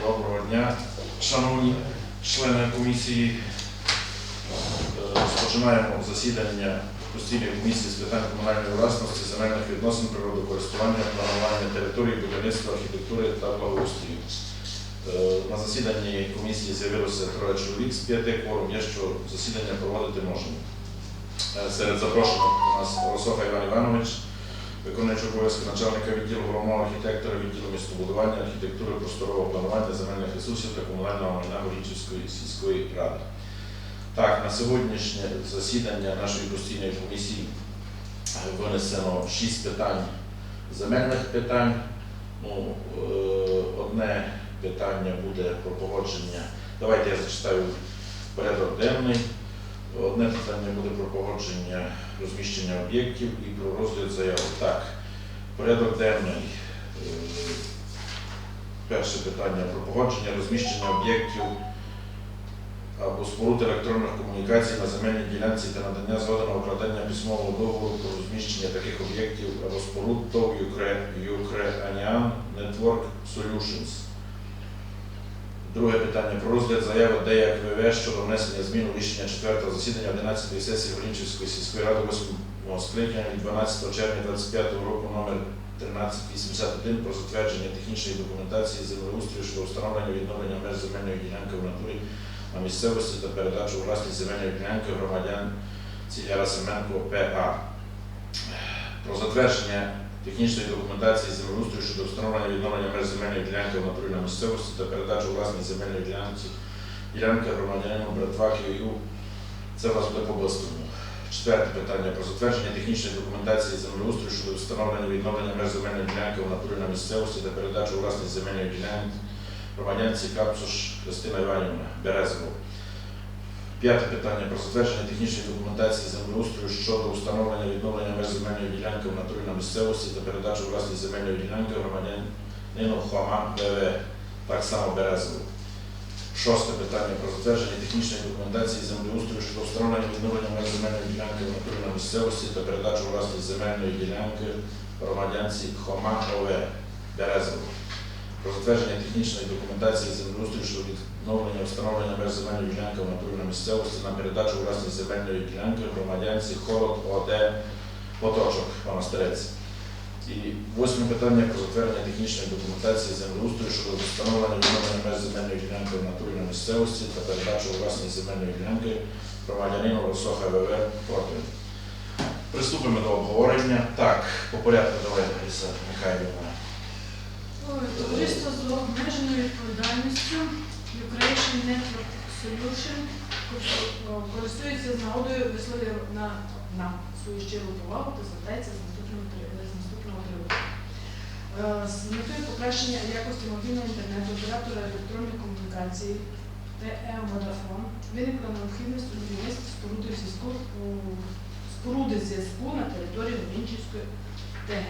Доброго дня, шановні члени комісії. Е, Розпочинаємо засідання постійної комісії з питань комунальної власності, земельних відносин, природокористування, планування території, будівництва, архітектури та благоустрою. Е, На засіданні комісії з'явилося троє чоловік з п'яти кворум. Є, що засідання проводити можемо. Серед запрошених у нас Росоха Іван Іванович, виконуючий обов'язки начальника відділу головного архітектора відділу містобудування, архітектури, просторового планування, земельних ресурсів та комунального майна Горічівської сільської ради. Так, на сьогоднішнє засідання нашої постійної комісії винесено шість питань земельних питань. Ну, е, одне питання буде про погодження. Давайте я зачитаю порядок денний. Одне питання буде про погодження розміщення об'єктів і про розгляд заяви. Так, порядок денний. Е, Перше питання про погодження розміщення об'єктів або споруд електронних комунікацій на земельній ділянці та надання згоди на письмового договору про розміщення таких об'єктів або споруд ТОВ Ukrainian Network Solutions. Друге питання про розгляд заяви ДЕЯК ВВ щодо внесення змін у рішення 4 засідання 11 сесії Горінчівської сільської ради 8 скликання від 12 червня 25 року номер 1381 про затвердження технічної документації землеустрою щодо встановлення відновлення меж земельної ділянки в натурі на місцевості та передачу власність земельної ділянки громадян Ціляра Семенко ПА. Про затвердження технічної документації землеустрою щодо встановлення відновлення меж земельної ділянки в натурі на місцевості та передачу у власність земельної ділянки ділянки громадянину Братвакію. Це у нас буде по Блистому. Четверте питання про затвердження технічної документації землеустрою щодо встановлення відновлення меж земельної ділянки в натурі на місцевості та передачу у власність земельної ділянки громадянці Капсуш Христина Іванівна Березово. П'яте питання про затвердження технічної документації землеустрою щодо встановлення відновлення меж земельної ділянки в натурі на місцевості та передачу у власність земельної ділянки громадянину Хома БВ, так само Березово. Шосте питання про затвердження технічної документації землеустрою щодо встановлення відновлення меж земельної ділянки в натурі на місцевості та передачу у земельної ділянки громадянці Хома ОВ Березово. Про затвердження технічної документації землеустрою щодо відновлення встановлення меж земельної ділянки в натурі на місцевості на передачу у земельної ділянки громадянці Холод ОД Поточок Монастирець. І восьме питання про затвердження технічної документації землеустрою щодо встановлення відновлення меж земельної ділянки в натурі на місцевості та передачу власність земельної ділянки громадянину Росоха ВВ проти. Приступимо до обговорення. Так, по порядку давай, Лариса Михайлівна. Відповідальністю Ukrainian Network Solution користується з нагодою висловлює на, на свою щиру повагу та звертається з наступного приводу. Е, З метою покращення якості мобільного інтернету оператора електронної комунікації ТЕ Водафон виникла необхідність у будівництві споруди зв'язку на території Горінчівської ТГ.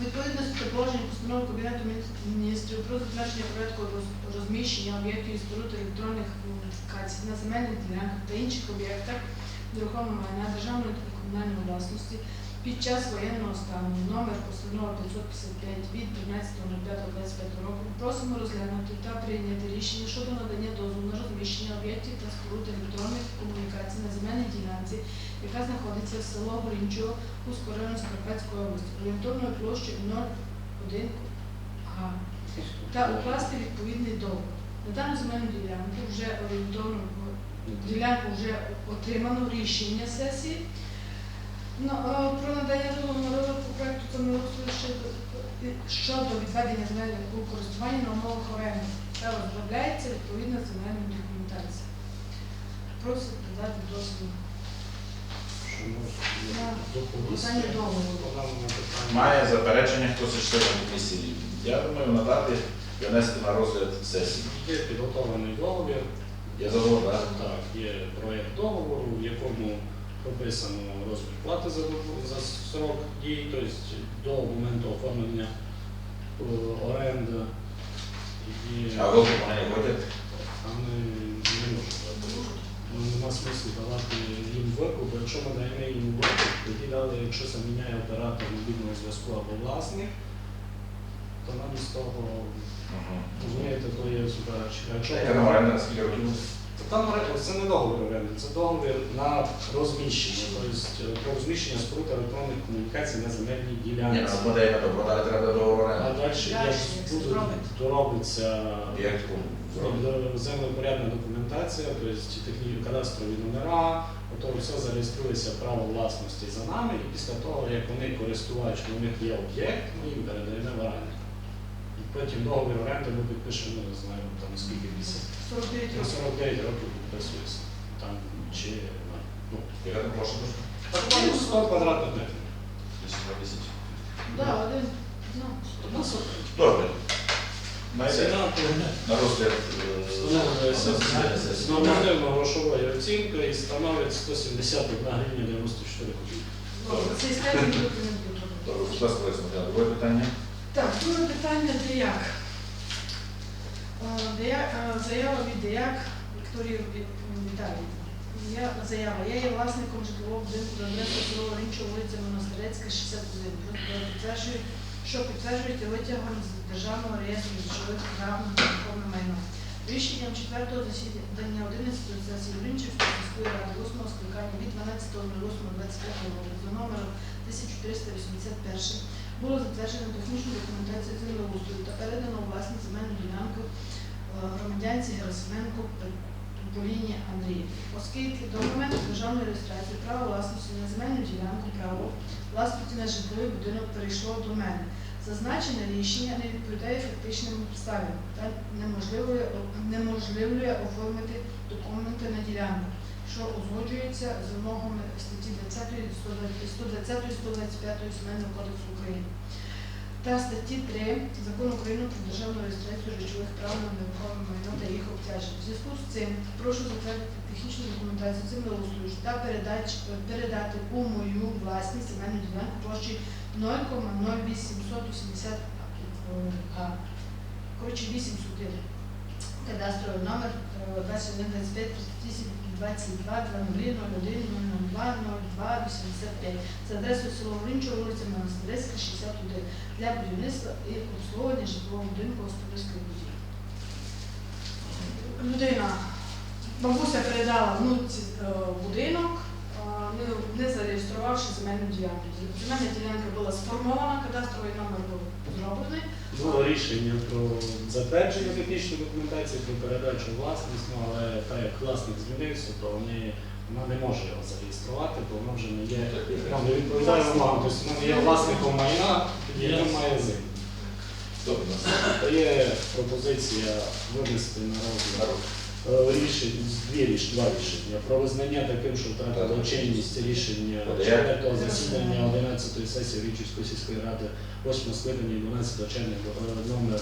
Відповідності до положень постанови Кабінету міністрів про затвердження порядку розміщення об'єктів і електронних комунікацій на земельних ділянках та інших об'єктах нерухомого майна державної та комунальної власності під час воєнного стану. Номер постанови 555 від 13.05.25 року. Просимо розглянути та прийняти рішення щодо надання дозволу на розміщення об'єктів та споруд електронних комунікацій на земельній ділянці, яка знаходиться в село Горінчо Кузького району Закарпатської області, орієнтовною площею 0,1 га. Та укласти відповідний договір. На дану земельну ділянку вже орієнтовно ділянку вже отримано рішення сесії Ну, е, про надання договору на розробку проекту землеустрою щодо, щодо відведення земельних у користування на умовах оренди та розробляється відповідна земельна документація. Просить надати дозвіл Питання договору. Має заперечення хтось із членів комісії? Я думаю, надати і внести на розгляд сесії. Є підготовлений договір, Я завод, так? так, є проєкт договору, в якому прописано розмір плати за, за срок дії, тобто до моменту оформлення е, оренди. І А ви не ходять? вони не можуть. Ну, Нема смислу давати їм викуп, бо якщо ми даємо їм викуп, тоді далі, якщо це міняє оператор мобільного зв'язку або власник, то замість того, Мгм. розумієте, то є суперечка. Якщо То там це не договір оренди, це договір на розміщення, тобто про розміщення споруд електронних комунікацій на земельній Ні, ділянці. ну буде іменно продати, треба договор А далі, як як доробиться е, землепорядна документація, тобто техні- кадастрові номера, то все зареєструється право власності за нами, і після того, як вони користувач, у них є об'єкт, ми їм передаємо в оренду. І потім договір оренди ми підпишемо, не знаю, там скільки місяців. 49 На років. 49 років підписується. Там чи ну, там площа дуже? так, ну, 100 квадратних метрів. 210. Да, один. Ну, Добре. На розгляд е, встановлюється засідання з сесії. нормативно-грошовою оцінкою і становить 171 гривня 94 копійки. добре, це скажемо документів. Добре, будь ласка, Олеся друге питання. Так, друге питання. Е, Деяк, е, Заява від Деяк Вікторії Віталіївни. Я заява. Я є власником житлового будинку за адресою село Ринчого, вулиця Монастирецька, 61. Підтверджую, що підтверджуєте витягом з Державного реєстру речових прав на нерухоме майно. Рішенням 4-го засідання 11-ї сесії Ринчівської міської ради 8-го скликання від 12.08.25 року за номером 1381 було затверджено технічну документацію землеустрою та передано у власність земельну ділянку е, громадянці Герасименко Поліні Андрії. Оскільки до моменту державної реєстрації право власності на земельну ділянку право власності на житловий будинок перейшло до мене. Зазначене рішення не відповідає фактичним обставинам та неможливує, неможливлює оформити документи на ділянку, що узгоджується з вимогами статті 20, 120, 125 Сімейного кодексу України та статті 3 Закону України про державну реєстрацію речових прав на нерухоме майно та їх обтяжень. В зв'язку з цим прошу затвердити технічну документацію землеустрою та передач, передати у мою власність земельну ділянку площі 0,0880 га. Коротше, 8 сутин. Кадастровий номер е, 2125 22 00 01 002 02 85 за адресою село Ринчого, вулиця Монастирська, 61 для будівництва і обслуговування житлового будинку господарської будівлі. Людина, бабуся передала внуці е, будинок, е, не, зареєструвавши земельну ділянку. Земельна ділянка була сформована, кадастровий номер був зроблений. Було рішення про затвердження технічної документації, про передачу у власність, ну, але так як власник змінився, то вони, вона не може його зареєструвати, бо вона вже не є, вона не відповідає вимогам. Тобто вона є власником майна, тоді він має землю. Добре, То є пропозиція винести на розгляд рішень, дві рішення, два рішення. Про визнання таким, що втратило чинність рішення четвертого засідання 11-ї сесії Річівської сільської ради 8 скликання 12 червня номер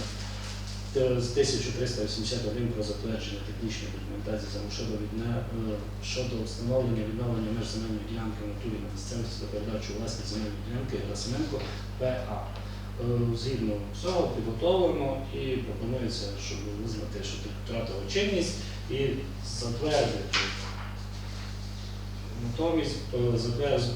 те- з 1381 про затвердження технічної документації за- щодо відне, е, щодо встановлення відновлення меж земельної ділянки натурі на місцевості та передачу у власність земельної ділянки Герасименко ПА. Е, Згідно всього підготовлено і пропонується, щоб визнати, що тут втратило чинність і затвердити. Натомість е,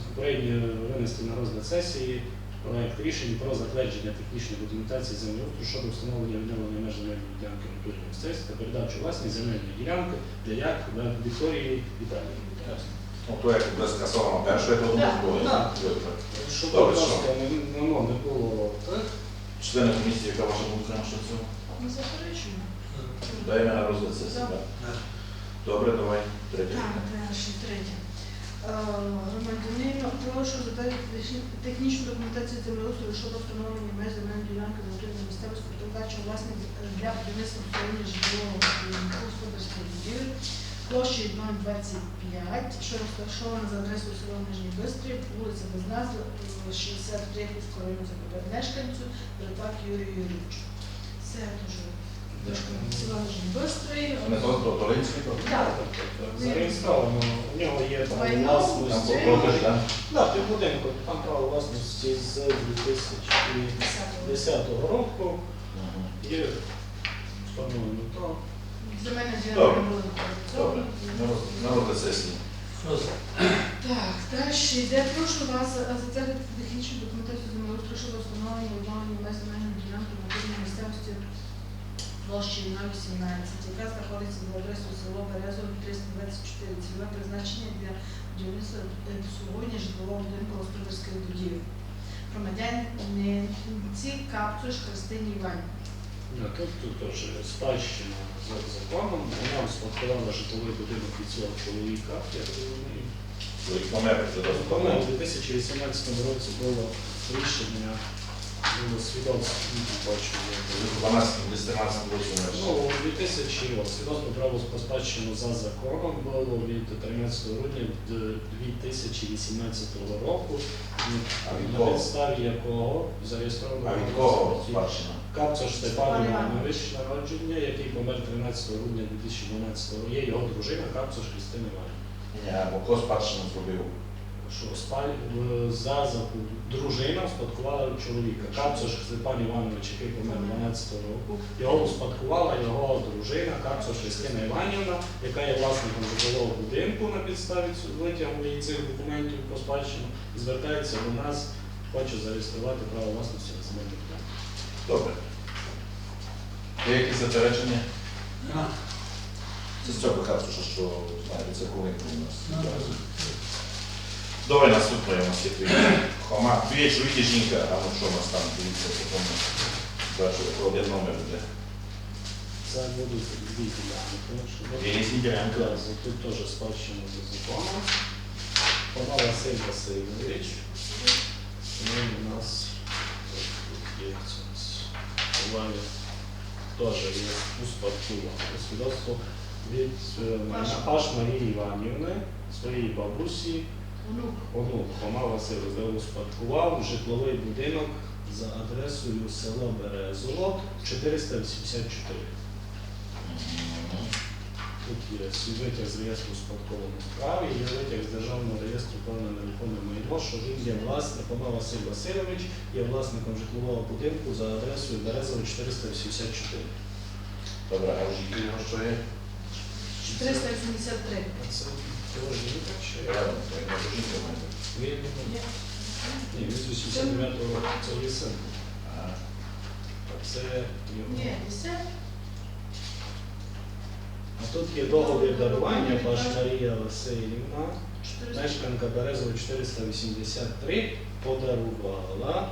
попередньо винести на розгляд сесії проект рішень про затвердження технічної документації землеустрою щодо встановлення відновлення меж земельної ділянки натурі місцевості та передачу у власність земельної ділянки для як Вікторії Віталії. Ну, то як буде скасовано перше, то Да. буде. Да. Добре. Щоб Добре, просто що? не, воно не було так, Члени комісії, яка ваша думка щодо цього? Не заперечуємо. Даємо на розгляд сесії, так? Добре, давай. Третє. Так, перше, третє. Е, Громадянину прошу техні- технічну документацію землеустрою щодо встановлення меж земельної ділянки в натурі на місцевості передачу власних для будівництва обслуговування житлового господарської будівлі площею 025, що розташована за адресою село Нижній Бистрий, вулиця без назви, е, 63 Київського району мешканцю Перепак Юрію Юрійовичу. Це дуже село Нижній Бистрий. Не то, то Толинський. Так. зареєстровано. У нього є. Там власності. так? Да, півбудинку, там право власності з 2010 року є встановлено то. Земельна Добре. ділянка була Добре. використована. На роз- На розгляд сесії. Так, далі йде. Прошу вас затвердити технічну документацію землеустрою щодо встановлення і відновлення меж земельної ділянки на території місцевості площею на 18, яка знаходиться за адресою село Березово 324, цільове призначення для будівництва та обслуговування житлового будинку господарських будівель. Громадянці Капцуш Христині Іванівні. Тут, теж спадщина за законом. Вона успадкувала житловий будинок від цього чоловіка, як Пам'ятаю, у 2018 році було рішення, було свідоцтво, бачу, як У було. 12 13 років Ну, у 2000 році свідоцтво право по спадщину за законом було від 13 грудня 2018 року, А від на кого? підставі якого зареєстровано А від кого спадщина? Капцош Степан Іванович. Народження, який помер 13 грудня 2012 року. Є його дружина Капцош Христина Іванівна. Ні, або хто спадщину зробив? Що спаль за дружина успадкувала чоловіка. Капцош Степан Іванович, який помер 12 року. Його успадкувала його дружина Капцош Христина Іванівна, яка є власником житлового будинку на підставі витягу і цих документів по спадщину. І звертається до нас, хоче зареєструвати право власності на земельну ділянку. Добре. Є якісь заперечення? Це з цього капсу, що, що знає, це коли у нас. Добре, наступне у нас є твій Хома. Дві чоловіки жінка, а ну що у нас там, дивіться, по тому. Бачу, один номер буде. Це будуть дві ділянки. що Є різні ділянки. Так, Тут теж спадщина за законом. Пана Василь Васильович. Він у нас тут є це у нас Олег теж є успадкував свідоцтво від е, Паша. Паш Марії Іванівни, своєї бабусі, Онук. Хома Василь успадкував житловий будинок за адресою село Березово 484. Тут є свій витяг з реєстру спадкового справи, є витяг з державного реєстру певне нерухоме майно, що він є власником, а Василь Васильович є власником житлового будинку за адресою Березово 484. Добре, а вже його що є? 483. А це його жінка чи Рядом, то я можу жінка Ні, він 89-го року, це є син. А це його. Ні, все. А тут є договір дарування, Паш Марія Васильівна. Мешканка Березово 483 подарувала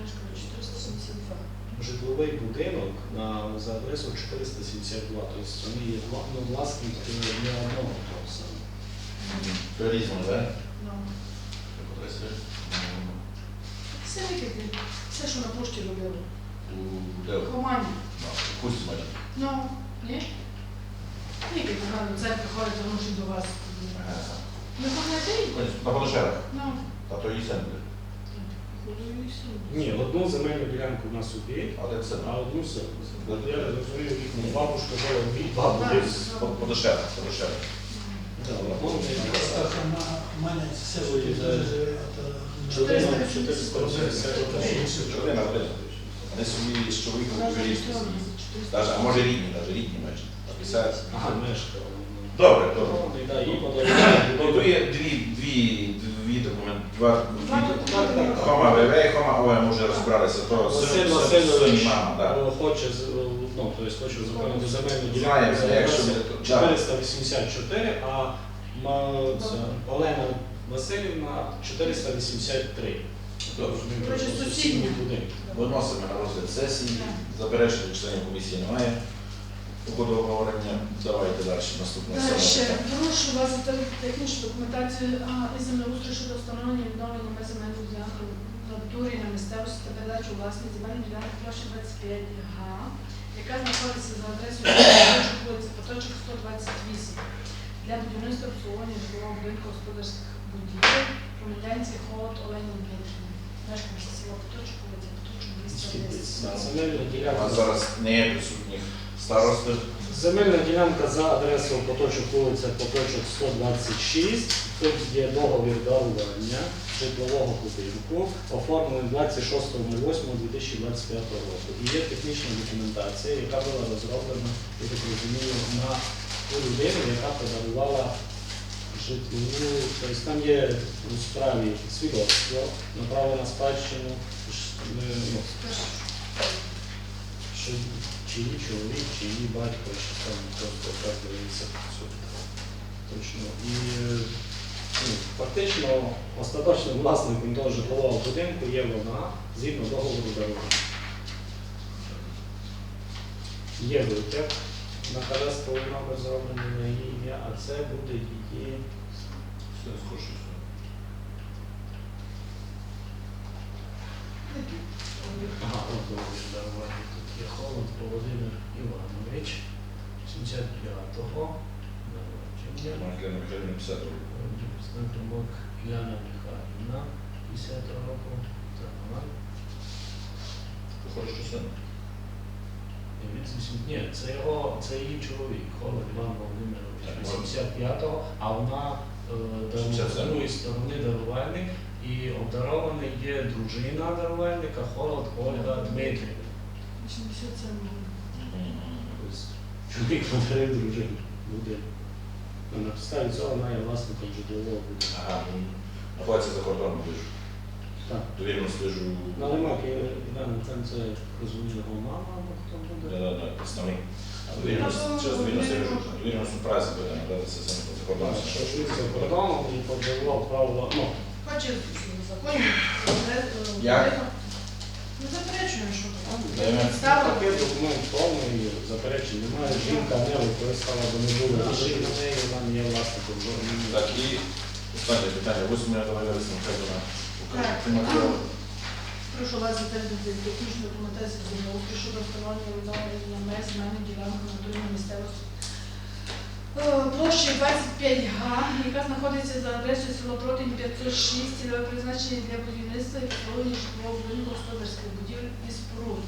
Мешкає 472. житловий будинок на, за адресою 472. Тобто вони є вла- е, не одного того самого. То різно, так? Ну. Це? Все викиди. Все, що на пошті робили. У де? Комані. Кусь має. Ну, ні? Як гарно, це приходить, тому що до вас. Ага. Не пам'ятаєте? На Полошерах. Ну, А то і сен буде. і все. Ні, одну земельну ділянку на собі, А де це? а одну все. Я розумію, їхню бабушка була дві бабу десь. Полошерах, Полошерах. Так, одну не Родина, родина. Вони собі з чоловіком. Даже, а може рідні, навіть рідні майже. 50. Ага, мешкала. Добре, добре. Дві, документи, два, документи. Хома ВВ і Хома ОМ вже розбиралися, то Василь син, син і мама, так. е, хоче, з- е, ну, тобто хоче зупинити земельну ділянку за якщо адресою буде, то- так. 484, а ма- це Олена Васильівна 483. Добре. Вони сусідні. сусідні будинки. Виносимо на розгляд сесії, заперечень членів комісії немає. Уходу обговорення, давайте далі, наступне Далі, прошу вас затвердити технічну документацію а, із землеустрою щодо встановлення відновлення меж земельних ділянок в натурі на місцевості та передачу у земельних ділянок площі 25 га, яка знаходиться за адресою вулиця Поточок 128 для будівництва обслуговування житлового будинку господарських будівель громадянці Холод Олені Дмитрівні. Мешканці села Поточок, вулиця Поточок, 210. Земельна У ділянка. нас зараз не є присутніх старости. Земельна ділянка за адресою Поточок вулиця Поточок 126. Тут є договір дарування житлового будинку, оформлений 26.08.2025 року. І є технічна документація, яка була розроблена, я так розумію, на ту людину, яка подарувала житлову, тобто там є у справі свідоцтво на право на спадщину, е, ну, що чиї чоловік, чиї батько, що там просто вказується точно. І ну, фактично остаточним власником того житлового будинку є вона згідно договору дарування. Є витяг на кадастровий номер зроблений на її ім'я, а це буде її. Все схоже. Ага, от договір дарування. Тут Володимир Іванович, 75-го народження. Можна для Михайлівни 50 років. Знакомок Яна Михайлівна, 50 року. Так. Похоже, що син. Ні, це його, це її чоловік, Холод Іван Володимирович, 85-го, а вона е, з другої сторони дарувальник, і обдарований є дружина дарувальника Холод Ольга Дмитрівна. 87 Тобто Чоловік подарив дружину. Буде. А на підставі цього вона є власником житлового будинку. Ага, він знаходиться за кордоном лежу. Так. Довірно слежу. Налимак Іван, там це розуміє його мама, або хто буде. Да, да, да, представник. А довірно, слежу. Довірно праці буде надатися саме за кордоном. Що він за кордоном і подавав право, ну, Хоче в законі. Як? Не що Даємо. документ повний, заперечень немає. Жінка не використала, бо не було рішень на неї, вона не є власником. Так, і останнє питання. Восьме давай Лариса Михайлівна. Так. Ці матеріали. Прошу вас затвердити технічну документацію землеустрою щодо встановлення відновлення меж земельної ділянки на території місцевості. Площею 25 га, яка знаходиться за адресою село Протинь 506, цільове призначення для будівництва і обслуговування житлового будинку господарських будівель і споруд.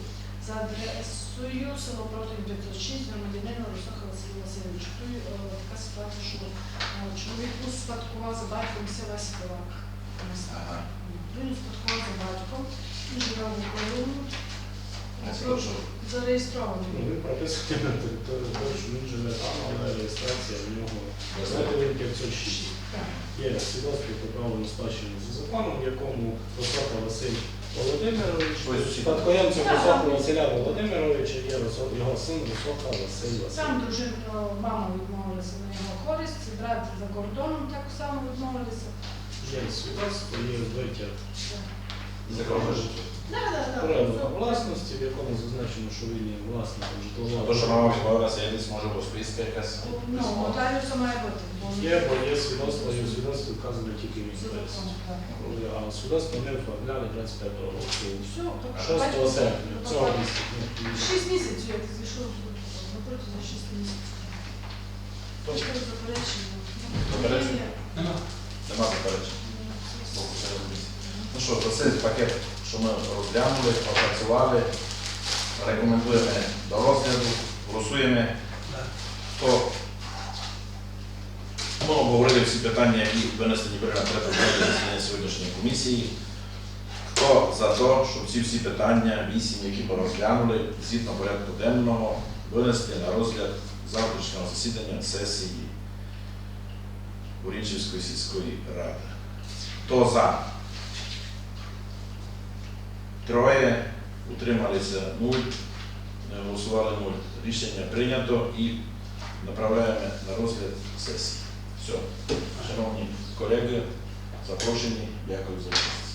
За адресою село Протинь 506, громадянина Русаха Василь Васильович. Тут е, така ситуація, що е, чоловік успадкував за батьком села. Ага. Він успадкував за батьком, він живе в це що? зареєстрований. Ну, Він прописаний на території того, що він живе там, але реєстрація в нього знаєте, він 506. Є свідоцтво про право на спадщину за законом, в якому Висока Василь Володимирович, спадкоємцем Так. Висока Василя Володимировича є Висо- його син Висока Василь Сам Васильович. дружина, мама відмовилася на його користь, брат за кордоном так само відмовилися. Є свідоцтво, є витяг За кого ви жите? Да, да, да. порядок власності, в якому зазначено, що він є власником житлового. То, що мама відмовилася, я десь може розписка якась. Ну, нотаріуса має бути, Є, бо є свідоцтво, і у свідоцтві вказано тільки за так. А свідоцтво ми оформляли 25 року. Все, так, 6 серпня цього місяця. Шість місяців, як ти зійшов на протязі шість місяців. Точка заперечення. Заперечення? Ні, Нема раз дивіться. Ну що, за цей пакет, що ми розглянули, опрацювали, рекомендуємо до розгляду, голосуємо. Хто ми обговорили всі питання, які винесені на засідання сьогоднішньої комісії. Хто за те, щоб ці всі питання, вісім, які ми розглянули, згідно порядку денного, винести на розгляд завтрашнього засідання сесії Урінчівської сільської ради. Хто за? Троє, утрималися нуль, голосували нуль. Рішення прийнято і направляємо на розгляд сесії. Все. Шановні колеги, запрошені, дякую за участь.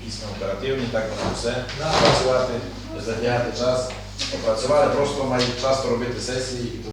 Якісь ми оперативні, так будемо все працювати, не затягати час. Попрацювали, просто мають часто робити сесії.